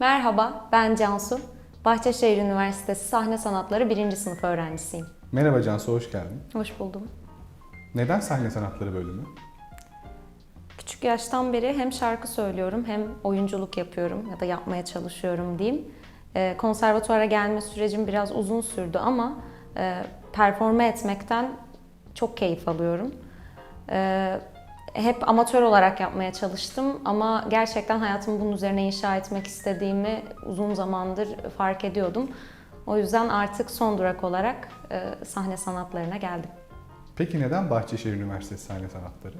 Merhaba, ben Cansu. Bahçeşehir Üniversitesi Sahne Sanatları 1. sınıf öğrencisiyim. Merhaba Cansu, hoş geldin. Hoş buldum. Neden sahne sanatları bölümü? Küçük yaştan beri hem şarkı söylüyorum hem oyunculuk yapıyorum ya da yapmaya çalışıyorum diyeyim. Ee, konservatuara gelme sürecim biraz uzun sürdü ama e, performe etmekten çok keyif alıyorum. Ee, hep amatör olarak yapmaya çalıştım ama gerçekten hayatımı bunun üzerine inşa etmek istediğimi uzun zamandır fark ediyordum. O yüzden artık son durak olarak e, sahne sanatlarına geldim. Peki neden Bahçeşehir Üniversitesi Sahne Sanatları?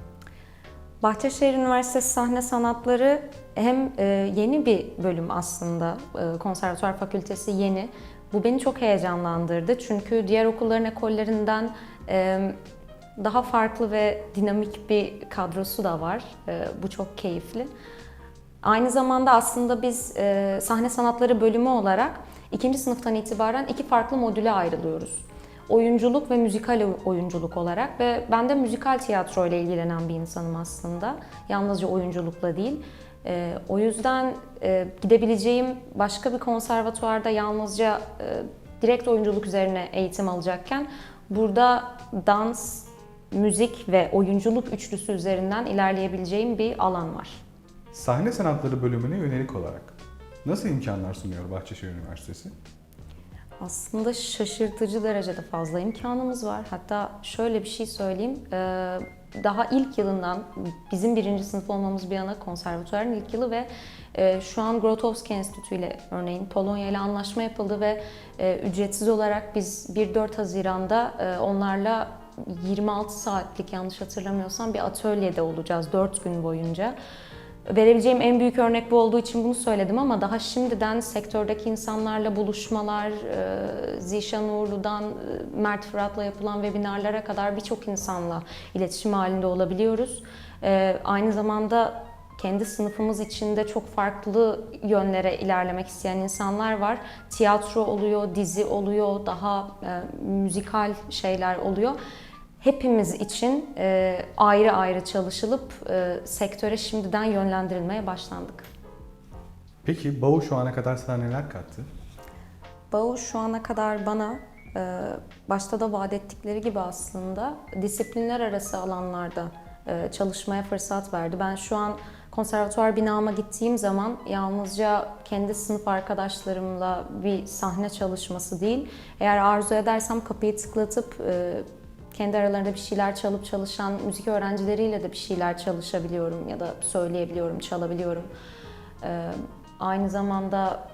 Bahçeşehir Üniversitesi Sahne Sanatları hem e, yeni bir bölüm aslında, e, konservatuar fakültesi yeni. Bu beni çok heyecanlandırdı çünkü diğer okulların ekollerinden e, daha farklı ve dinamik bir kadrosu da var. Bu çok keyifli. Aynı zamanda aslında biz sahne sanatları bölümü olarak ikinci sınıftan itibaren iki farklı modüle ayrılıyoruz. Oyunculuk ve müzikal oyunculuk olarak ve ben de müzikal tiyatro ile ilgilenen bir insanım aslında. Yalnızca oyunculukla değil. E, o yüzden e, gidebileceğim başka bir konservatuvarda yalnızca e, direkt oyunculuk üzerine eğitim alacakken burada dans, müzik ve oyunculuk üçlüsü üzerinden ilerleyebileceğim bir alan var. Sahne sanatları bölümüne yönelik olarak nasıl imkanlar sunuyor Bahçeşehir Üniversitesi? Aslında şaşırtıcı derecede fazla imkanımız var. Hatta şöyle bir şey söyleyeyim. Ee, Daha ilk yılından bizim birinci sınıf olmamız bir yana konservatuarın ilk yılı ve e, şu an Grotowski Enstitüsü ile örneğin Polonya ile anlaşma yapıldı ve e, ücretsiz olarak biz 1-4 Haziran'da e, onlarla 26 saatlik yanlış hatırlamıyorsam bir atölyede olacağız 4 gün boyunca. Verebileceğim en büyük örnek bu olduğu için bunu söyledim ama daha şimdiden sektördeki insanlarla buluşmalar, e, Zişan Uğurlu'dan e, Mert Fırat'la yapılan webinarlara kadar birçok insanla iletişim halinde olabiliyoruz. E, Aynı zamanda kendi sınıfımız içinde çok farklı yönlere ilerlemek isteyen insanlar var. Tiyatro oluyor, dizi oluyor, daha müzikal şeyler oluyor hepimiz için e, ayrı ayrı çalışılıp e, sektöre şimdiden yönlendirilmeye başlandık. Peki BAU şu ana kadar sana neler kattı? BAU şu ana kadar bana e, başta da vaat ettikleri gibi aslında disiplinler arası alanlarda e, çalışmaya fırsat verdi. Ben şu an konservatuvar binama gittiğim zaman yalnızca kendi sınıf arkadaşlarımla bir sahne çalışması değil, eğer arzu edersem kapıyı tıklatıp e, kendi aralarında bir şeyler çalıp çalışan müzik öğrencileriyle de bir şeyler çalışabiliyorum ya da söyleyebiliyorum, çalabiliyorum. Ee, aynı zamanda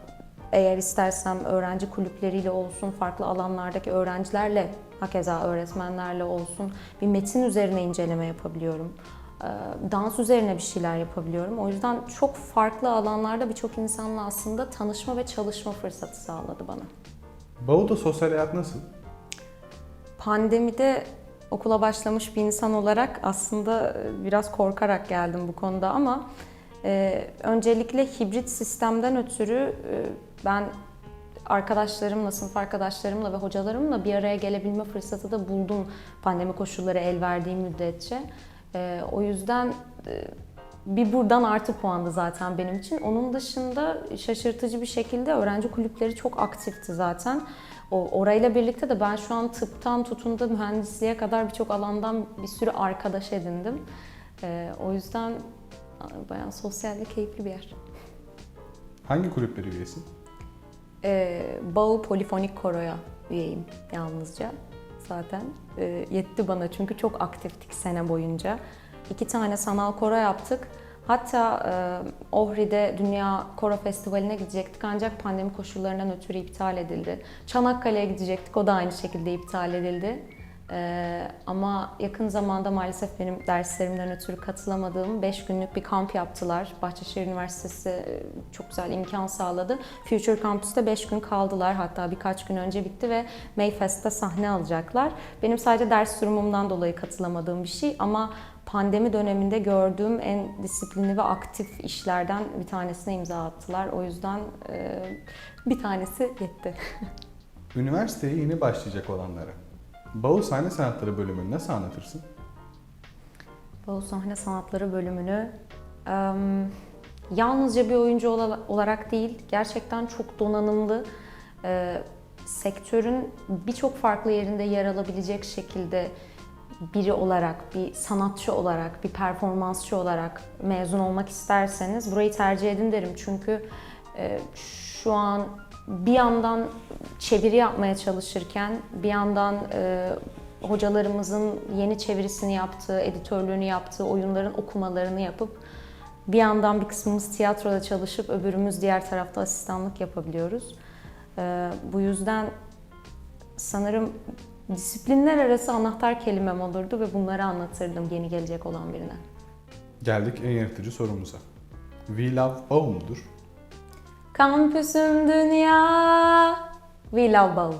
eğer istersem öğrenci kulüpleriyle olsun, farklı alanlardaki öğrencilerle, hakeza öğretmenlerle olsun bir metin üzerine inceleme yapabiliyorum. Ee, dans üzerine bir şeyler yapabiliyorum. O yüzden çok farklı alanlarda birçok insanla aslında tanışma ve çalışma fırsatı sağladı bana. BAU'da sosyal hayat nasıl? Pandemide okula başlamış bir insan olarak aslında biraz korkarak geldim bu konuda ama e, öncelikle hibrit sistemden ötürü e, ben arkadaşlarımla, sınıf arkadaşlarımla ve hocalarımla bir araya gelebilme fırsatı da buldum pandemi koşulları el verdiği müddetçe. E, o yüzden e, bir buradan artı puandı zaten benim için. Onun dışında şaşırtıcı bir şekilde öğrenci kulüpleri çok aktifti zaten. O, orayla birlikte de ben şu an tıptan tutun da mühendisliğe kadar birçok alandan bir sürü arkadaş edindim. Ee, o yüzden bayağı sosyal ve keyifli bir yer. Hangi kulüpleri üyesin? Ee, Bağ Polifonik Koro'ya üyeyim yalnızca. Zaten e, yetti bana çünkü çok aktiftik sene boyunca. İki tane sanal koro yaptık. Hatta e, Ohri'de Dünya Koro Festivali'ne gidecektik ancak pandemi koşullarından ötürü iptal edildi. Çanakkale'ye gidecektik o da aynı şekilde iptal edildi. E, ama yakın zamanda maalesef benim derslerimden ötürü katılamadığım 5 günlük bir kamp yaptılar. Bahçeşehir Üniversitesi e, çok güzel imkan sağladı. Future Campus'ta 5 gün kaldılar hatta birkaç gün önce bitti ve Mayfest'te sahne alacaklar. Benim sadece ders durumumdan dolayı katılamadığım bir şey ama pandemi döneminde gördüğüm en disiplinli ve aktif işlerden bir tanesine imza attılar. O yüzden e, bir tanesi yetti. Üniversiteye yeni başlayacak olanlara Bavul Sahne Sanatları bölümünü nasıl anlatırsın? Bolu Sahne Sanatları bölümünü em, yalnızca bir oyuncu ola- olarak değil, gerçekten çok donanımlı, e, sektörün birçok farklı yerinde yer alabilecek şekilde biri olarak, bir sanatçı olarak, bir performansçı olarak mezun olmak isterseniz burayı tercih edin derim. Çünkü e, şu an bir yandan çeviri yapmaya çalışırken bir yandan e, hocalarımızın yeni çevirisini yaptığı, editörlüğünü yaptığı oyunların okumalarını yapıp bir yandan bir kısmımız tiyatroda çalışıp öbürümüz diğer tarafta asistanlık yapabiliyoruz. E, bu yüzden sanırım disiplinler arası anahtar kelimem olurdu ve bunları anlatırdım yeni gelecek olan birine. Geldik en yaratıcı sorumuza. We Love Bavul mudur? Kampüsüm dünya, we love ball.